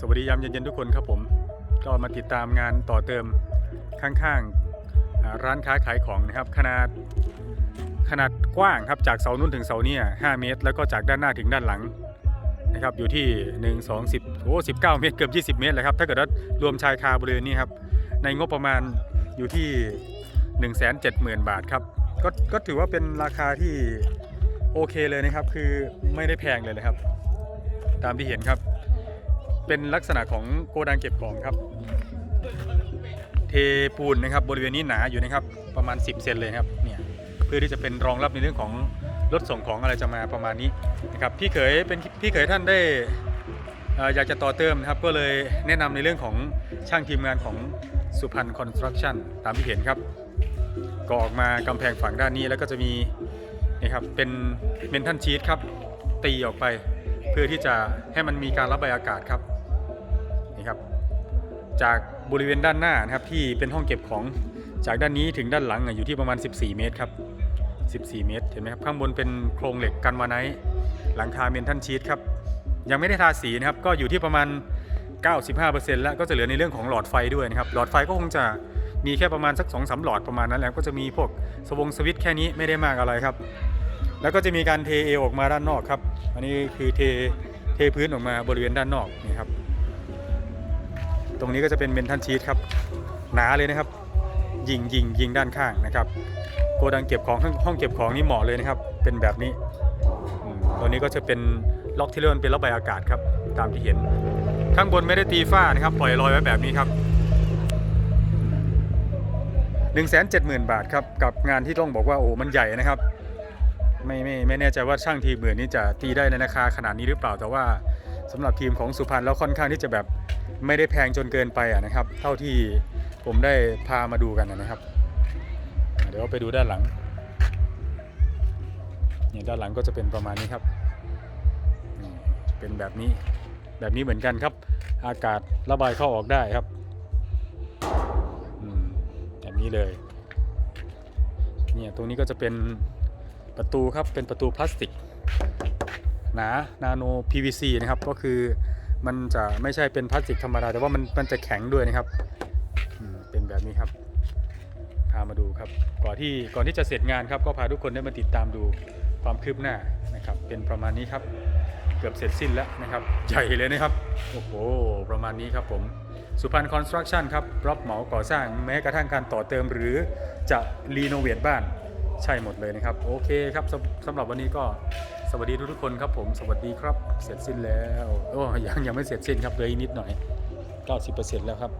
สวัสดียามเย็นๆทุกคนครับผม ก็มาติดตามงานต่อเติมข้างๆร้านค้าขายของนะครับ ขนาดขนาดกว้างครับจากเสานู้นถึงเสาเนี่ย5เมตร แล้วก็จากด้านหน้าถึงด้านหลังนะครับอยู่ที่ 1 2 10โอ้19 เมตรเกือบ 20 เมตรเลยครับถ้าเกิดว่ารวมชายคาบริเวณนี้ครับในงบประมาณอยู่ที่ 170,000 บาทครับก็ก็ถือว่าเป็นราคาที่โอเคเลยนะครับ คือไม่ได้แพงเลยนะครับ ตามที่เห็นครับ เป็นลักษณะของโกดังเก็บของครับ เทปูนนะครับบริเวณนี้หนาอยู่นะครับประมาณ 10 เซนเลยครับเนี่ยเพื่อที่จะเป็นรองรับในเรื่องของรถส่งของอะไรจะมาประมาณนี้นะครับพี่เขยเป็นพี่เขยท่านได้อ่ออยากจะต่อเติมนะครับก็เลยแนะนำในเรื่องของช่างทีมงานของสุพรรณคอนสตรักชั่นตามที่เห็นครับก็ออกมากำแพงฝั่งด้านนี้แล้วก็จะมีนี่ครับเป็นเมนทันชีตครับตีออกไป เพื่อที่จะให้มันมีการระบายอากาศครับ นี่ครับจากบริเวณด้านหน้านะครับที่เป็นห้องเก็บของจากด้านนี้ถึงด้านหลังอยู่ที่ประมาณ 14 เมตรครับ 14 เมตรเห็นไหมครับข้างบนเป็นโครงเหล็กกันวาไนหลังคาเมนทันชีตครับยังไม่ได้ทาสีนะครับก็อยู่ที่ประมาณ 95%แล้วก็จะเหลือในเรื่องของหลอดไฟด้วยนะครับหลอดไฟก็คงจะมีแค่ประมาณสัก2อสหลอดประมาณนั้นแล้วก็จะมีพวกสวงสวิตช์แค่นี้ไม่ได้มากอะไรครับ แล้วก็จะมีการเทเอออกมาด้านนอกครับ อันนี้คือเทเทพื้นออกมาบริเวณด้านนอกนี่ครับ ตรงนี้ก็จะเป็นเมนทันชีตครับ หนาเลยนะครับ ยิงยิงยิงด้านข้างนะครับ โกดังเก็บของห้องห้องเก็บของนี่เหมาะเลยนะครับ เป็นแบบนี้ ตัวนี้ก็จะเป็นล็อกที่เรียกว่าเป็นระบายอากาศครับ ตามที่เห็น ข้างบนไม่ได้ตีฝ้านะครับ ปล่อยลอยไว้แบบนี้ครับ1 7 0 0 0 0 บาทครับ กับงานที่ต้องบอกว่าโอ้มันใหญ่นะครับไม่ไม่ไม่แน่ใจว่าช่างทีมเหมือนนี้จะตีได้ในราคาขนาดนี้หรือเปล่าแต่ว่าสำหรับทีมของสุพรรณแล้วค่อนข้างที่จะแบบ ไม่ได้แพงจนเกินไปอะนะครับ เท่าที่ผมได้พามาดูกันนะครับ เดี๋ยวไปดูด้านหลังเนี่ยด้านหลังก็จะเป็นประมาณนี้ครับเป็นแบบนี้แบบนี้เหมือนกันครับ อากาศระบายเข้าออกได้ครับแบบนี้เลยเนี่ยตรงนี้ก็จะเป็นประตูครับเป็นประตูพลาสติกหนานาโน PVC นะครับก็คือ มันจะไม่ใช่เป็นพลาสติกธรรมดา แต่ว่ามันมันจะแข็งด้วยนะครับเป็นแบบนี้ครับ พามาดูครับ ก่อนที่ก่อนที่จะเสร็จงานครับ ก็พาทุกคนได้มาติดตามดูความคืบหน้านะครับ เป็นประมาณนี้ครับ เกือบเสร็จสิ้นแล้วนะครับ ใหญ่เลยนะครับ โอ้โห ประมาณนี้ครับผม สุพรรณคอนสตรักชั่นครับ รับเหมาก่อสร้างแม้กระทั่งการต่อเติมหรือจะรีโนเวทบ้าน ใช่หมดเลยนะครับ โอเคครับสสำหรับวันนี้ก็ สวัสดีทุกๆคนครับผมสวัสดีครับเสร็จสิ้นแล้วโอ้ยังยังไม่เสร็จสิ้นครับเลยนิดหน่อย 90%แล้วครับ